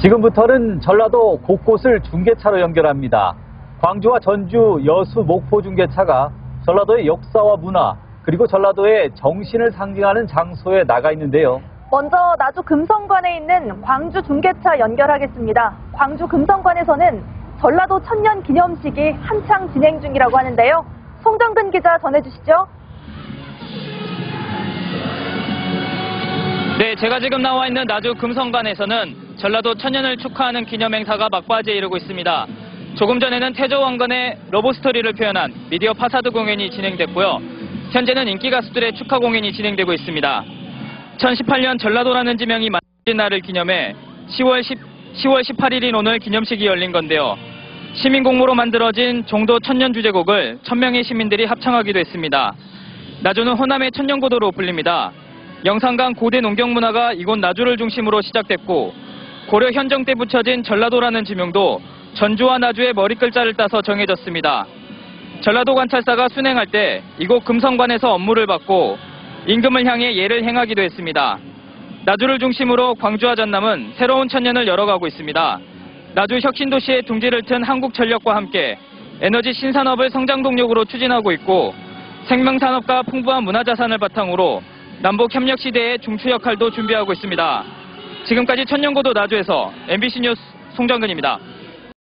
지금부터는 전라도 곳곳을 중계차로 연결합니다. 광주와 전주, 여수, 목포 중계차가 전라도의 역사와 문화, 그리고 전라도의 정신을 상징하는 장소에 나가 있는데요. 먼저 나주 금성관에 있는 광주 중계차 연결하겠습니다. 광주 금성관에서는 전라도 천년 기념식이 한창 진행 중이라고 하는데요. 송정근 기자 전해주시죠. 제가 지금 나와 있는 나주 금성관에서는 전라도 천년을 축하하는 기념 행사가 막바지에 이르고 있습니다. 조금 전에는 태조 왕건의 러브스토리를 표현한 미디어 파사드 공연이 진행됐고요. 현재는 인기 가수들의 축하 공연이 진행되고 있습니다. 2018년 전라도라는 지명이 만들어진 날을 기념해 10월, 10, 10월 18일인 오늘 기념식이 열린 건데요. 시민 공모로 만들어진 종도 천년 주제곡을 천명의 시민들이 합창하기도 했습니다. 나주는 호남의 천년고도로 불립니다. 영산강 고대 농경 문화가 이곳 나주를 중심으로 시작됐고 고려 현정 때 붙여진 전라도라는 지명도 전주와 나주의 머리글자를 따서 정해졌습니다. 전라도 관찰사가 순행할 때 이곳 금성관에서 업무를 받고 임금을 향해 예를 행하기도 했습니다. 나주를 중심으로 광주와 전남은 새로운 천년을 열어가고 있습니다. 나주 혁신도시의 둥지를 튼 한국전력과 함께 에너지 신산업을 성장 동력으로 추진하고 있고 생명산업과 풍부한 문화자산을 바탕으로 남북 협력 시대의 중추 역할도 준비하고 있습니다. 지금까지 천년고도 나주에서 MBC 뉴스 송정근입니다.